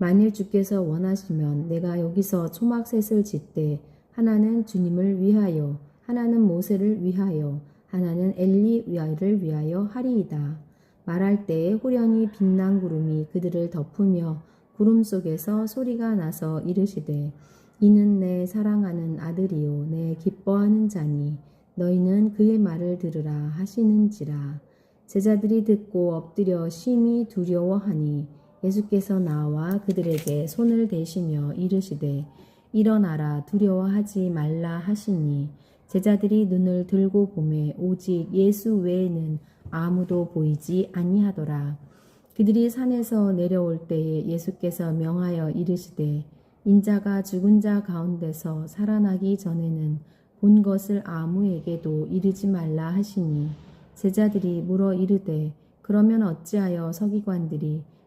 만일 주께서 원하시면 내가 여기서 초막셋을 짓되 하나는 주님을 위하여 하나는 모세를 위하여 하나는 엘리야를 위하여 하리이다. 말할 때에 호련히 빛난 구름이 그들을 덮으며 구름 속에서 소리가 나서 이르시되 이는 내 사랑하는 아들이요 내 기뻐하는 자니 너희는 그의 말을 들으라 하시는지라 제자들이 듣고 엎드려 심히 두려워하니 예수께서 나와 그들에게 손을 대시며 이르시되 일어나라 두려워하지 말라 하시니 제자들이 눈을 들고 보매 오직 예수 외에는 아무도 보이지 아니하더라. 그들이 산에서 내려올 때에 예수께서 명하여 이르시되 인자가 죽은 자 가운데서 살아나기 전에는 본 것을 아무에게도 이르지 말라 하시니 제자들이 물어 이르되 그러면 어찌하여 서기관들이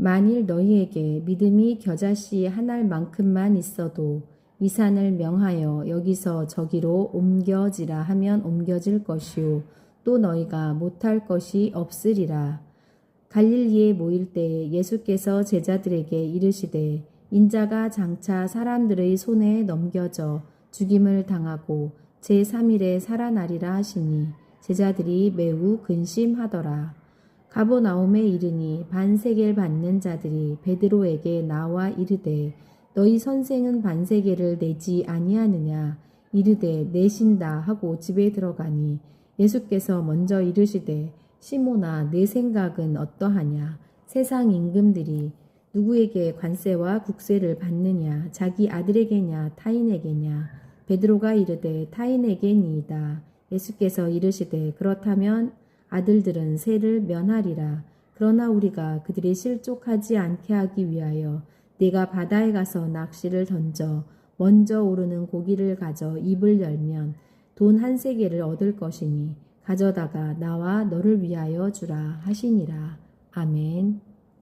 만일 너희에게 믿음이 겨자씨 한 알만큼만 있어도 이 산을 명하여 여기서 저기로 옮겨지라 하면 옮겨질 것이요 또 너희가 못할 것이 없으리라 갈릴리에 모일 때에 예수께서 제자들에게 이르시되 인자가 장차 사람들의 손에 넘겨져 죽임을 당하고 제3일에 살아나리라 하시니 제자들이 매우 근심하더라. 가보나움에 이르니 반세계를 받는 자들이 베드로에게 나와 이르되 너희 선생은 반세계를 내지 아니하느냐? 이르되 내신다 하고 집에 들어가니 예수께서 먼저 이르시되 시모나 내 생각은 어떠하냐? 세상 임금들이 누구에게 관세와 국세를 받느냐? 자기 아들에게냐? 타인에게냐? 베드로가 이르되 타인에게니이다. 예수께서 이르시되 그렇다면 아들들은 세를 면하리라 그러나 우리가 그들이 실족하지 않게 하기 위하여 네가 바다에 가서 낚시를 던져 먼저 오르는 고기를 가져 입을 열면 돈 한 세계를 얻을 것이니 가져다가 나와 너를 위하여 주라 하시니라 아멘.